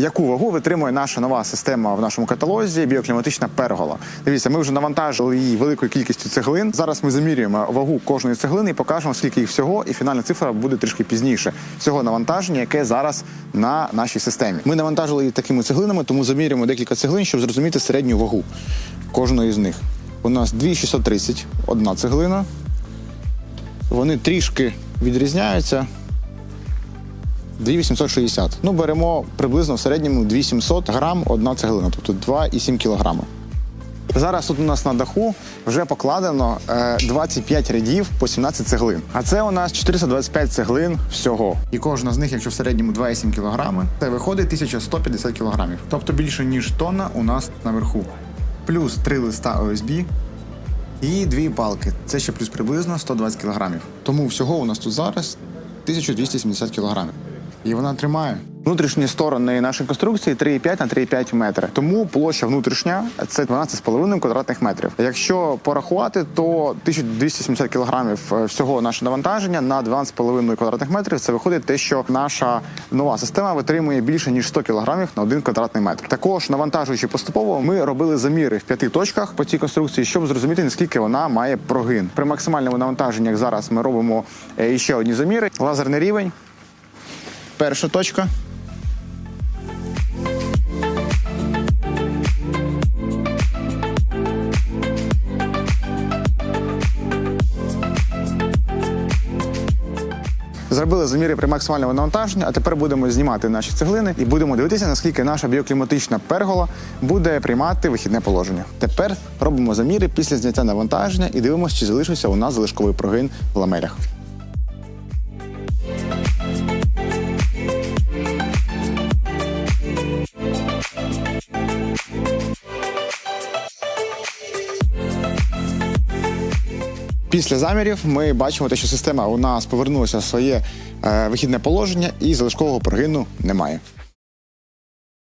яку вагу витримує наша нова система в нашому каталозі біокліматична пергола. Дивіться, ми вже навантажили її великою кількістю цеглин. Зараз ми замірюємо вагу кожної цеглини і покажемо, скільки їх всього, і фінальна цифра буде трішки пізніше. Всього навантаження, яке зараз на нашій системі. Ми навантажили її такими цеглинами, тому замірюємо декілька цеглин, щоб зрозуміти середню вагу кожної з них. У нас 2630 одна цеглина. Вони трішки відрізняються. 2860. Ну, беремо приблизно в середньому 2700 грам одна цеглина, тобто 2,7 кілограми. Зараз тут у нас на даху вже покладено е, 25 рядів по 17 цеглин. А це у нас 425 цеглин всього. І кожна з них, якщо в середньому 2,7 кілограми, це виходить 1150 кілограмів. Тобто більше ніж тонна у нас наверху. Плюс три листа ОСБ і дві палки. Це ще плюс приблизно 120 кілограмів. Тому всього у нас тут зараз 1270 кілограмів. І вона тримає. Внутрішні сторони нашої конструкції 3,5 на 3,5 метри. Тому площа внутрішня це 12,5 квадратних метрів. Якщо порахувати, то 1270 кілограмів е, всього наше навантаження на 12,5 квадратних метрів. Це виходить те, що наша нова система витримує більше ніж 100 кілограмів на 1 квадратний метр. Також навантажуючи поступово, ми робили заміри в п'яти точках по цій конструкції, щоб зрозуміти наскільки вона має прогин. При максимальному навантаженні, як зараз, ми робимо е, ще одні заміри. Лазерний рівень. Перша точка. Зробили заміри при максимальному навантаженні, а тепер будемо знімати наші цеглини і будемо дивитися, наскільки наша біокліматична пергола буде приймати вихідне положення. Тепер робимо заміри після зняття навантаження і дивимося, чи залишився у нас залишковий прогин в ламелях. Після замірів ми бачимо те, що система у нас повернулася в своє е, вихідне положення і залишкового прогину немає.